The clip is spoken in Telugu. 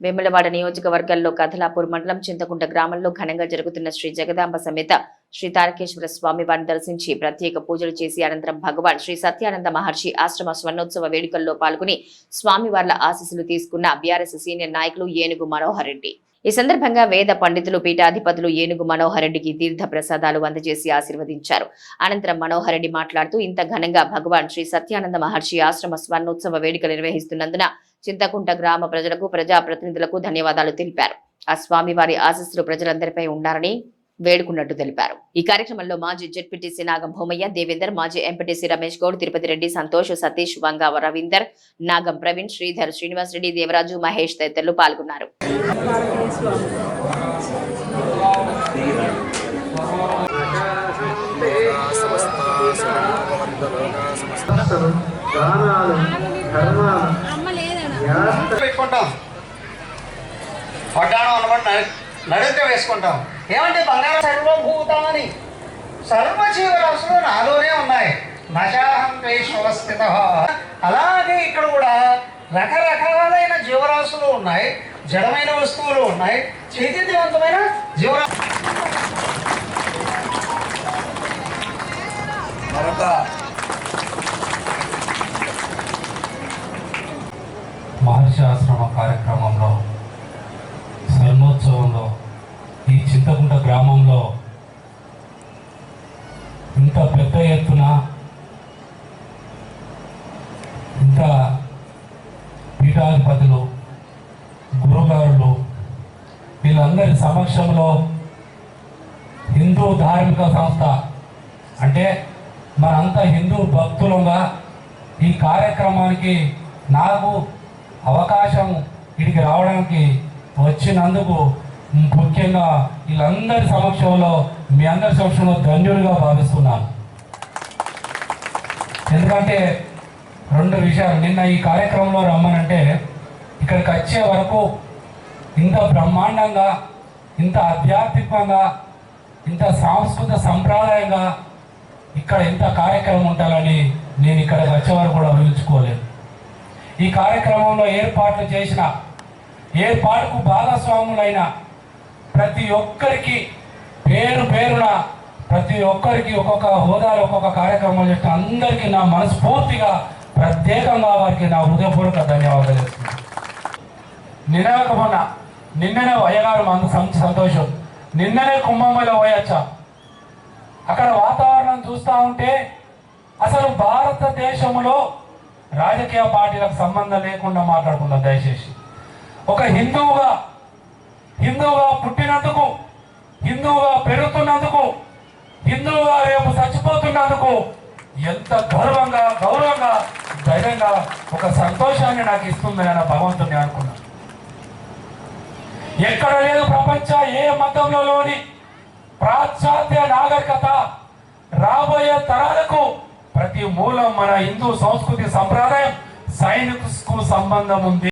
వేములవాడ నియోజకవర్గంలో కథలాపూర్ మండలం చింతకుంట గ్రామంలో ఘనంగా జరుగుతున్న శ్రీ జగదాంబ సమేత శ్రీ తారకేశ్వర స్వామి వారిని దర్శించి ప్రత్యేక పూజలు చేసి అనంతరం భగవాన్ శ్రీ సత్యానంద మహర్షి ఆశ్రమ స్వర్ణోత్సవ వేడుకల్లో పాల్గొని స్వామివార్ల ఆశీస్సులు తీసుకున్న బీఆర్ఎస్ సీనియర్ నాయకులు ఏనుగు మనోహర్ రెడ్డి. ఈ సందర్భంగా వేద పండితులు పీఠాధిపతులు ఏనుగు మనోహర్ రెడ్డికి తీర్థ ప్రసాదాలు అందజేసి ఆశీర్వదించారు. అనంతరం మనోహర్ రెడ్డి మాట్లాడుతూ ఇంత ఘనంగా భగవాన్ శ్రీ సత్యానంద మహర్షి ఆశ్రమ స్వర్ణోత్సవ వేడుక నిర్వహిస్తున్నందున చింతకుంట గ్రామ ప్రజలకు ప్రజా ప్రతినిధులకు ధన్యవాదాలు తెలిపారు. ఆ స్వామి వారి ప్రజలందరిపై ఉండాలని వేడుకున్నట్టు తెలిపారు. ఈ కార్యక్రమంలో మాజీ జెడ్పీటీసీ నాగం భూమయ్య దేవేందర్ మాజీ ఎంపీటీసీ రమేష్ గౌడ్ తిరుపతి రెడ్డి సంతోష్ సతీష్ వంగ రవీందర్ నాగం ప్రవీణ్ శ్రీధర్ శ్రీనివాస్ రెడ్డి దేవరాజు మహేష్ తదితరులు పాల్గొన్నారు. దానాలు అనమాట వేసుకుంటాం. ఏమంటే బంగారం సర్వభూతాన్ని? సర్వజీవరాశులు నాలోనే ఉన్నాయి. నశాహం స్థిత అలాగే ఇక్కడ కూడా రకరకాలైన జీవరాశులు ఉన్నాయి. జడమైన వస్తువులు ఉన్నాయి. చైతన్యవంతమైన జీవరా మరొక మహర్షి ఆశ్రమ కార్యక్రమంలో స్వర్ణోత్సవంలో ఈ చింతకుంట గ్రామంలో ఇంత పెద్ద ఎత్తున ఇంత పీఠాధిపతులు గురుగారులు వీళ్ళందరి సమక్షంలో హిందూ ధార్మిక సంస్థ అంటే మనంతా హిందూ భక్తులుగా ఈ కార్యక్రమానికి నాకు అవకాశం ఇక్కడికి రావడానికి వచ్చినందుకు ముఖ్యంగా వీళ్ళందరి సమక్షంలో మీ అందరి సమక్షంలో ధన్యుడిగా భావిస్తున్నాను. ఎందుకంటే రెండు విషయాలు. నిన్న ఈ కార్యక్రమంలో రమ్మనంటే ఇక్కడికి వచ్చే వరకు ఇంత బ్రహ్మాండంగా ఇంత ఆధ్యాత్మికంగా ఇంత సాంస్కృతిక సంప్రదాయంగా ఇక్కడ ఇంత కార్యక్రమం ఉండాలని నేను ఇక్కడికి వచ్చే కూడా ఊహించుకోలేదు. ఈ కార్యక్రమంలో ఏర్పాట్లు చేసిన ఏర్పాటుకు భాగస్వాములైన ప్రతి ఒక్కరికి పేరు పేరున ప్రతి ఒక్కరికి ఒక్కొక్క హోదాలో ఒక్కొక్క కార్యక్రమం చేసిన అందరికీ నా మనస్ఫూర్తిగా ప్రత్యేకంగా వారికి నా హృదయపూర్వక ధన్యవాదాలు చేస్తున్నాను నిన్నక మొన్న నిన్ననే అయ్యగారు మన సంతోషం. నిన్ననే కుంభంలో పోయొచ్చా? అక్కడ వాతావరణం చూస్తూ ఉంటే అసలు భారతదేశంలో రాజకీయ పార్టీలకు సంబంధం లేకుండా మాట్లాడుకుందాం దయచేసి. ఒక హిందువుగా హిందువుగా పుట్టినందుకు హిందువుగా పెరుగుతున్నందుకు హిందువుగా రేపు చచ్చిపోతున్నందుకు ఎంత గౌరవంగా గౌరవంగా ధైర్యంగా ఒక సంతోషాన్ని నాకు ఇస్తుందని అన్న భగవంతుని అనుకున్నాను ఎక్కడ లేదు ప్రపంచ ఏ మతంలోని పాశ్చాత్య నాగరికత రాబోయే తరాలకు ప్రతి మూలం మన హిందూ సంస్కృతి సంప్రదాయం సైనికు సంబంధం ఉంది.